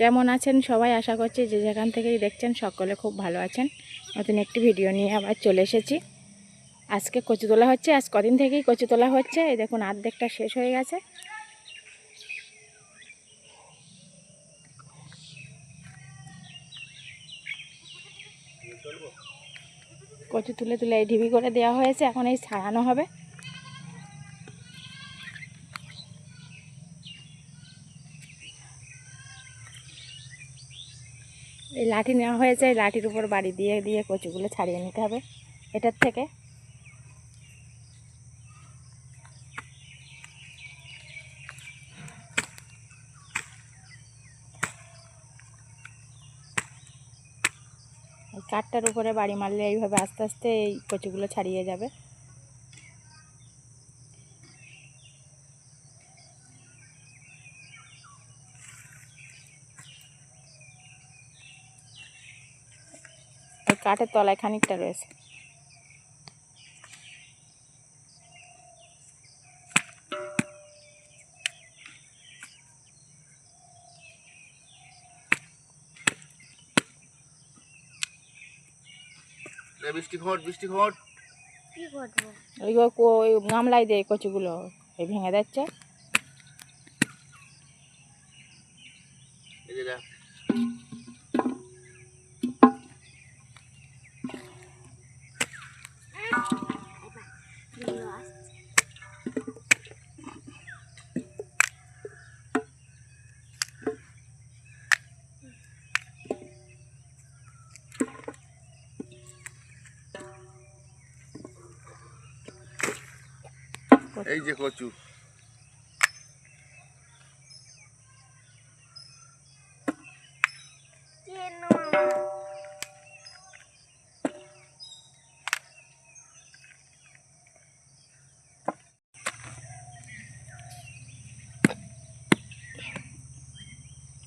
কেমন আছেন সবাই? আশা করছি যে যেখান থেকেই দেখছেন সকলে খুব ভালো আছেন। নতুন একটি ভিডিও নিয়ে আবার চলে এসেছি। আজকে কচু তোলা হচ্ছে। আজ কদিন থেকেই কচু তোলা হচ্ছে। এই দেখুন, আর্ধেকটা শেষ হয়ে গেছে। কচু তুলে তুলে এই ঢিবি করে দেওয়া হয়েছে। এখন এই ছাড়ানো হবে। লাঠি নেওয়া হয়েছে এই লাঠির উপর বাড়ি দিয়ে দিয়ে কচুগুলো ছাড়িয়ে নিতে হবে এটার থেকে। কাঠটার উপরে বাড়ি মারলে এইভাবে আস্তে আস্তে এই কচুগুলো ছাড়িয়ে যাবে। কাঠের তলায় খানিকটা রয়েছে। বৃষ্টি ঘট বৃষ্টি ঘট কি কো- ওই গামলায় দেয় কচুগুলো এই ভেঙে দিচ্ছে। এই যে কচু।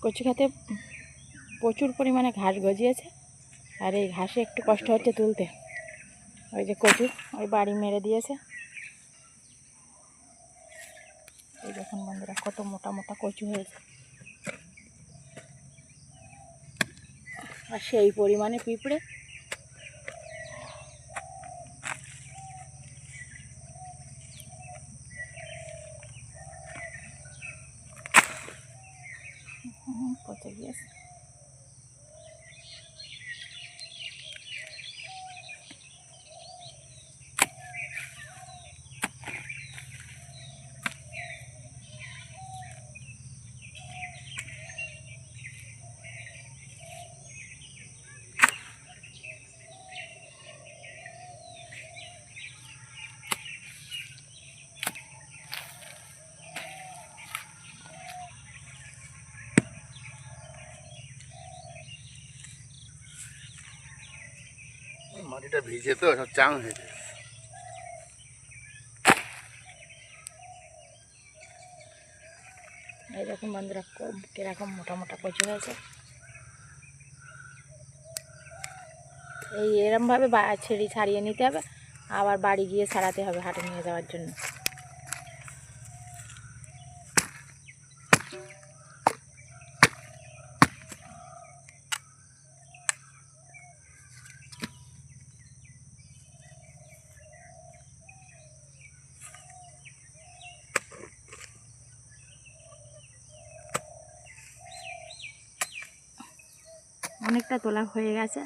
কচু খেতে প্রচুর পরিমাণে ঘাস গজিয়েছে। আর এই ঘাসে একটু কষ্ট হচ্ছে তুলতে। ওই যে কচু ওই বাড়ি মেরে দিয়েছে এই দেখুন বন্ধুরা কত মোটা মোটা কচু হয়েছে। আর সেই পরিমাণে পিঁপড়ে মাটিটা ভিজে তো সব চাং হয়ে যায়। এই দেখুন বন্ধুরা কীরকম মোটা মোটা কচু হয়েছে। এই এরমভাবে ছেড়ি ছাড়িয়ে নিতে হবে, আবার বাড়ি গিয়ে ছাড়াতে হবে হাটে নিয়ে যাওয়ার জন্য। অনেকটা তোলা হয়ে গেছে।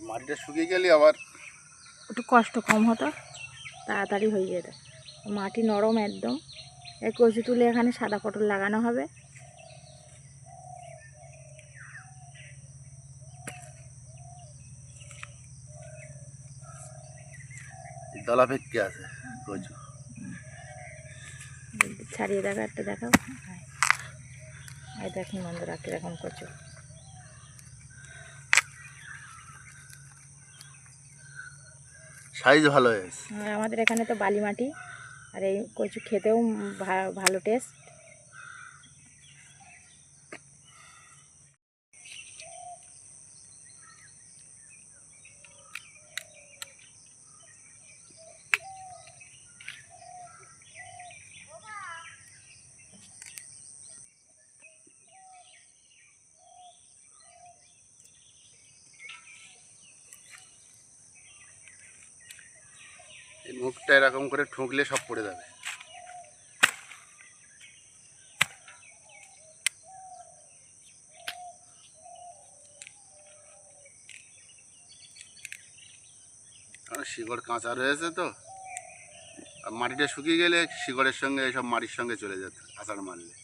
মাটিটা শুকিয়ে গেলে আবার একটু কষ্ট কম হতো তাড়াতাড়ি হয়ে যেত। মাটি নরম একদম। এই কচু তুলে এখানে সাদা পটল লাগানো হবে। দলা ভেটকে আছে কচু। ছাড়িয়ে দেখো একটা দেখাও। আর দেখুন বন্ধুরা কীরকম কচু। সাইজ ভালো আমাদের এখানে তো বালি মাটি আর এই কচু খেতেও ভালো টেস্ট মুখটা এরকম করে ঠুকলে সব পড়ে যাবে। শিকড় কাঁচা রয়েছে তো। আর মাটিটা শুকিয়ে গেলে শিকড়ের সঙ্গে এসব মাটির সঙ্গে চলে যেত আচার মারলে।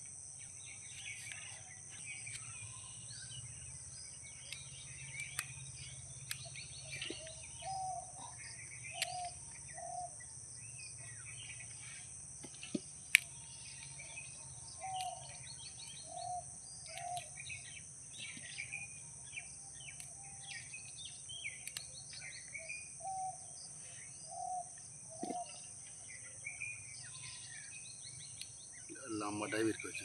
লম্বাটাই বের করছে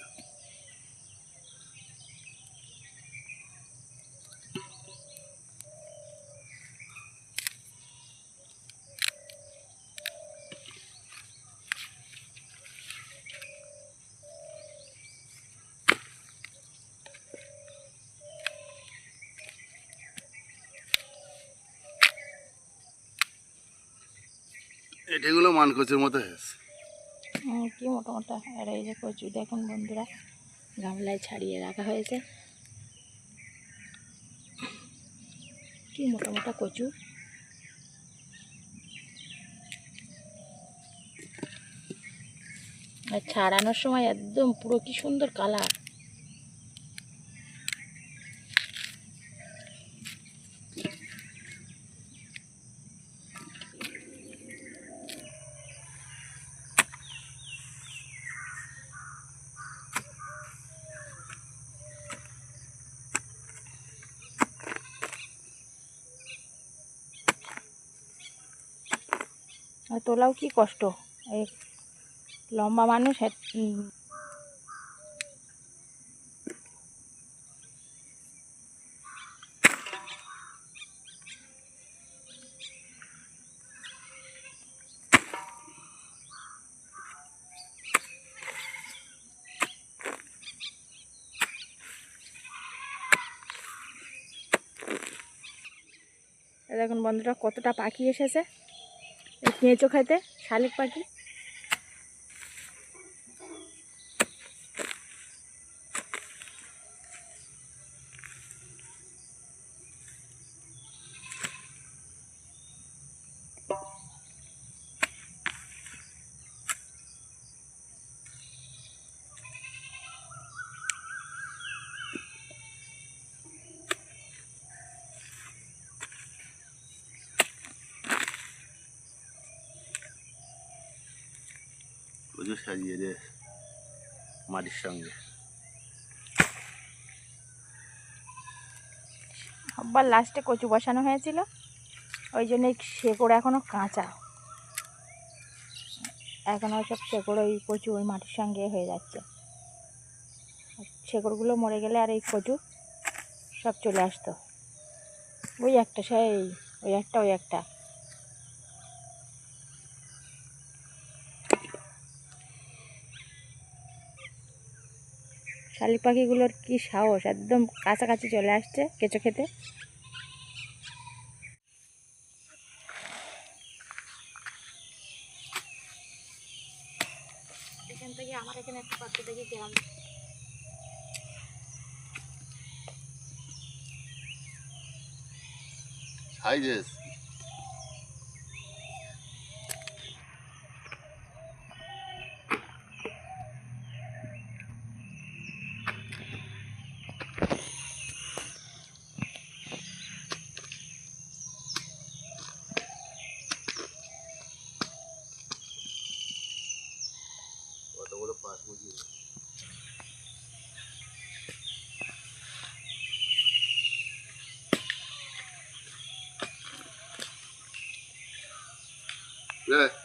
এটাগুলো মানকচুর মতো হয়েছে। কি মোটা মোটা আর এই যে কচু দেখুন বন্ধুরা, গামলায় ছাড়িয়ে রাখা হয়েছে। কি মোটামোটা মোটা কচু। আর ছাড়ানোর সময় একদম পুরো কি সুন্দর কালার তোলাও কি কষ্ট? এই লম্বা মানুষ দেখুন বন্ধুরা কতটা পাখি এসেছে। কেঁচো খেতে শালিক পাখি। প্রচুর সাজিয়ে দে মাটির সঙ্গে আবার লাস্টে কচু বসানো হয়েছিল। ওই জন্য শেকড় এখনও কাঁচা। এখনও সব শেকড় ওই কচু ওই মাটির সঙ্গে হয়ে যাচ্ছে। শেকড়গুলো মরে গেলে আর এই কচু সব চলে আসতো। ওই একটা সেই, ওই একটা ওই একটা। শালিক পাখিগুলোর কী সাহস? একদম কাছাকাছি চলে আসছে কেঁচো খেতে। এখান থেকে আমার এখানে একটা পাখি দেখি গ্রাম সাইজেস today.